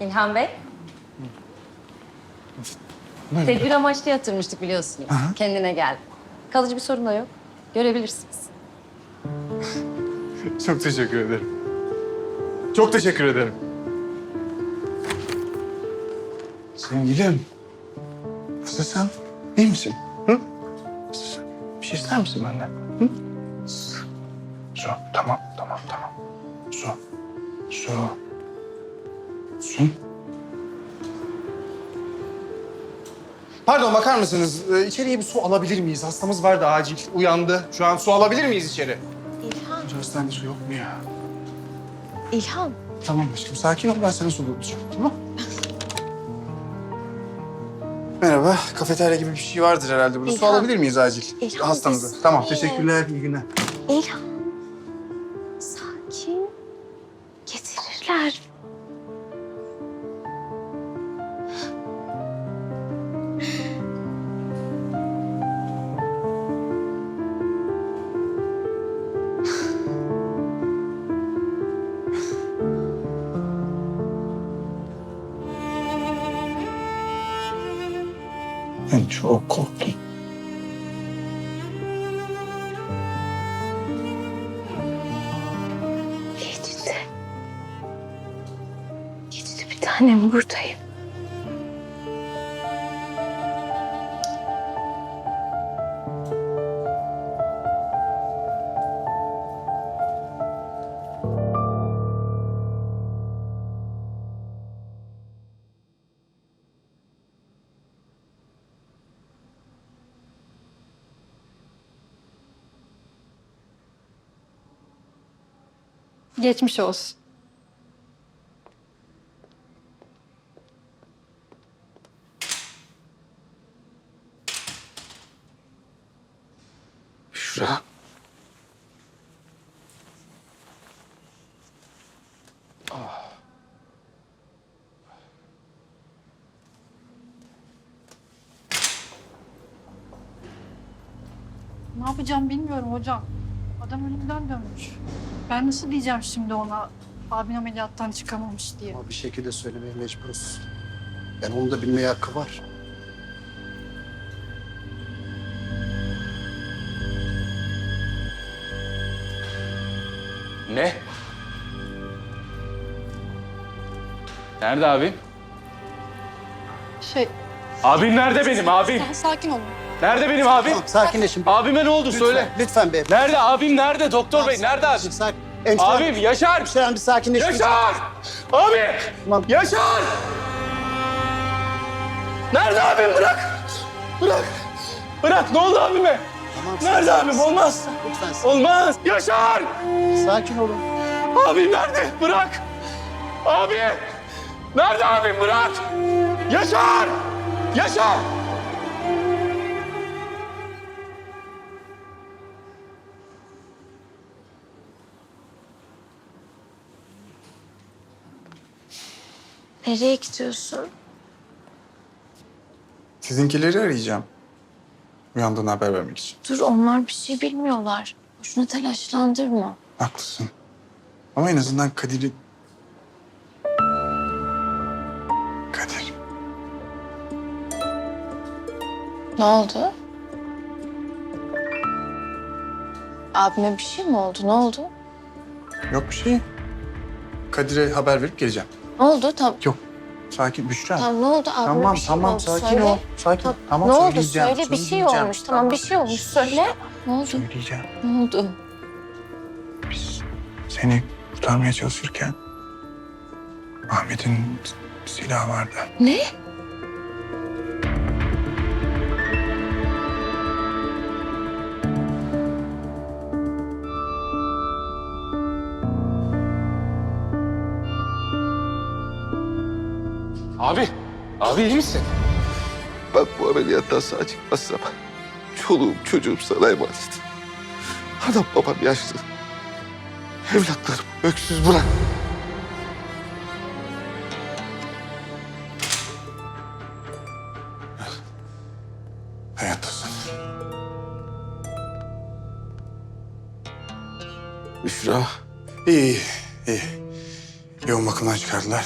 İlhan Bey. Tedbir amaçlı yatırmıştık biliyorsunuz. Kendine gel. Kalıcı bir sorun da yok. Görebilirsiniz. Çok teşekkür ederim. Çok teşekkür ederim. Sevgilim. Nasılsın? İyi misin? Hı? Bir şey ister misin benden? Hı? Su. Tamam, tamam, tamam. Su. Su. Su. Pardon bakar mısınız? Ee, içeriye bir su alabilir miyiz? Hastamız vardı acil. Uyandı. Şu an su alabilir miyiz içeri? İlhan. Şu hastanede su yok mu ya? İlhan. Tamam aşkım sakin ol ben sana su bulacağım tamam Merhaba, kafeterya gibi bir şey vardır herhalde burada. Su İlhan. alabilir miyiz acil? İlhan, Hastamıza. biz- Tamam, teşekkürler, iyi günler. İlhan. Ben çok korktum. Geçti. Geçti bir tanem buradayım. Geçmiş olsun. Şura. Ne yapacağım bilmiyorum hocam. Adam önümden dönmüş. Ben nasıl diyeceğim şimdi ona abin ameliyattan çıkamamış diye. Ama bir şekilde söylemeye mecburuz. Yani onu da bilmeye hakkı var. Ne? Nerede abim? Şey, Abim nerede benim abim? sen sakin olun. Nerede benim abim? Tamam, sakinleşin. Abime ne oldu Lütfen, söyle. Lütfen bey. Nerede abim nerede doktor bey nerede abim? Sakin. Hemşire, Abim Yaşar! hemşire hanım bir sakinleşin. Yaşar! Abi! Tamam. Yaşar! Nerede abim bırak! Bırak! Bırak ne oldu abime? Tamam, Nerede sakin. abim olmaz! Lütfen sakin. Olmaz! Yaşar! sakin olun. Abim nerede? Bırak! Abi! Nerede abim? Bırak! Yaşar! Yaşar! Nereye gidiyorsun? Sizinkileri arayacağım. Uyandığını haber vermek için. Dur onlar bir şey bilmiyorlar. Boşuna telaşlandırma. Haklısın. Ama en azından Kadir'i... Kadir. Ne oldu? Abime bir şey mi oldu? Ne oldu? Yok bir şey. Kadir'e haber verip geleceğim. Ne oldu? Tam, Yok. Sakin Büşra. tam ne oldu? Abime Tamam bir şey mi tamam oldu? sakin Söyle. ol. Sakin. Tam- Tamam ne oldu? söyleyeceğim. Söyle bir şey söyleyeceğim. olmuş. Tamam bir şey olmuş. Söyle. Ne oldu? Söyleyeceğim. Ne oldu? Biz seni kurtarmaya çalışırken Ahmet'in silahı vardı. Ne? Abi! Abi iyi misin? Ben bu ameliyattan sağ çıkmazsam çoluğum çocuğum sana emanet. Adam babam yaşlı. Evlatlarım öksüz bırak. Hayattasın. Büşra İyi, iyi. Yoğun bakımdan çıkardılar.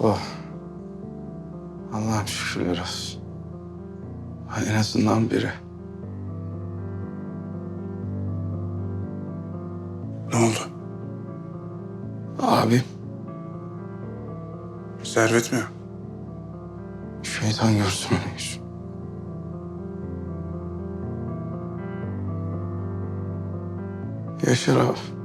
Oh. Allah'ım şükürler olsun. En azından biri. Ne oldu? Abim Servet mi? şeytan görsün onu yüzünü. Yaşar abi.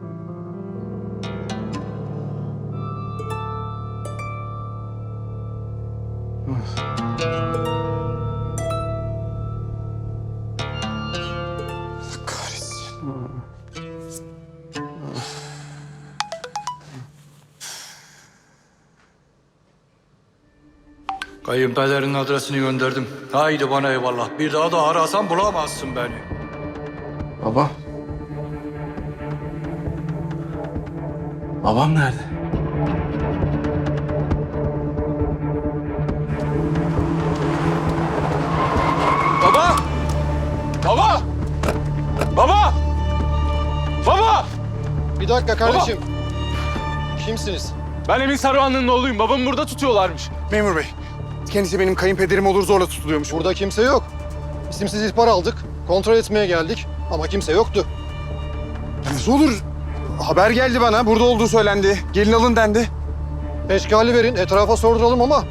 Kayınpederin adresini gönderdim. Haydi bana eyvallah. Bir daha da arasan bulamazsın beni. Baba. Babam nerede? Baba! Baba! Bir dakika kardeşim. Kimsiniz? Ben Emin Saruhan'ın oğluyum. Babamı burada tutuyorlarmış. Memur bey, kendisi benim kayınpederim olur zorla tutuluyormuş. Burada kimse yok. İsimsiz ihbar aldık. Kontrol etmeye geldik ama kimse yoktu. Nasıl olur? Haber geldi bana, burada olduğu söylendi. Gelin alın dendi. Eşkali verin, etrafa sorduralım ama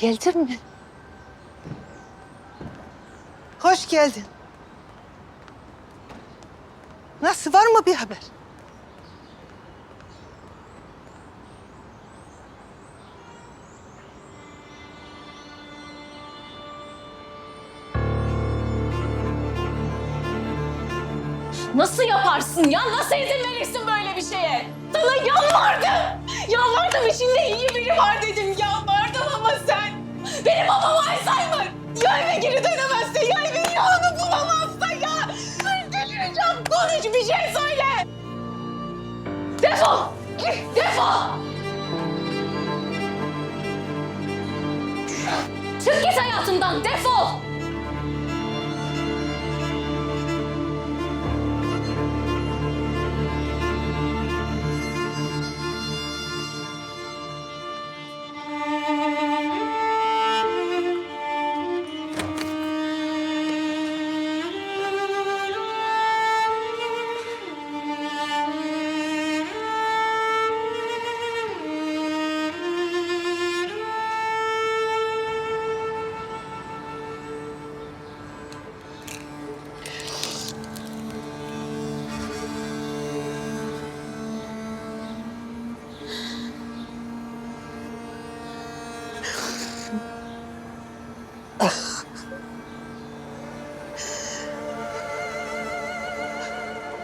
Geldin mi? Hoş geldin. Nasıl var mı bir haber? Nasıl yaparsın ya? Nasıl izin verirsin böyle bir şeye? Sana yalvardım. Yalvardım içinde iyi biri var dedim. Sen benim babam Alzheimer. Ya eve geri dönemezse ya evin yolunu bulamazsa ya. Delireceğim. Konuş bir şey söyle. Defol. Defol. Çık git hayatımdan. Defol.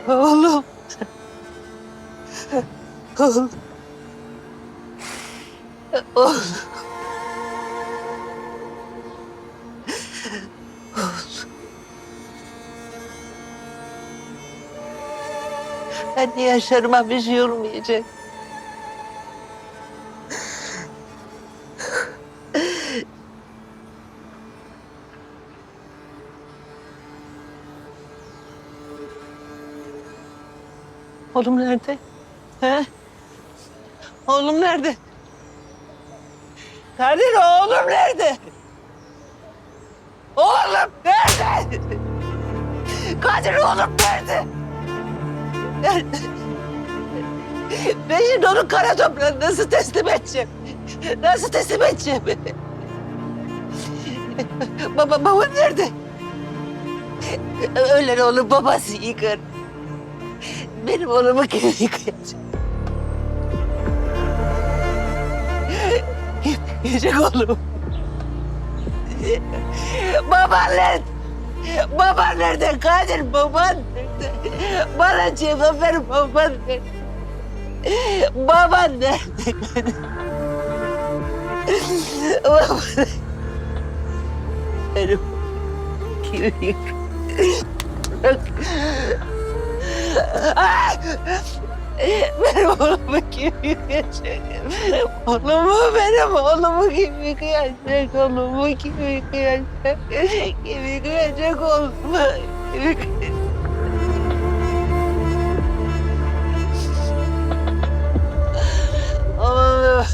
Oğlum. Oğlum. Oğlum. Ben de yaşarıma bir şey olmayacak. Oğlum nerede? He? Oğlum nerede? Kadir oğlum nerede? Oğlum nerede? Kadir oğlum nerede? Nerede? Ben şimdi onu kara toprağa nasıl teslim edeceğim? Nasıl teslim edeceğim? Baba, baba nerede? Ölen oğlum babası yıkar. Benim oğlumu kim yıkayacak? Yıkayacak oğlum? Baban nerede? Baban nerede Kadir? Baban nerede? Bana cevap ver baban nerede? Baban nerede? Baban Benim kim yıkayacak? Benim oğlumu kim yıkayacak? Oğlumu, benim oğlumu kim yıkayacak? Oğlumu kim yıkayacak? Kim yıkayacak oğlumu? Oğlum.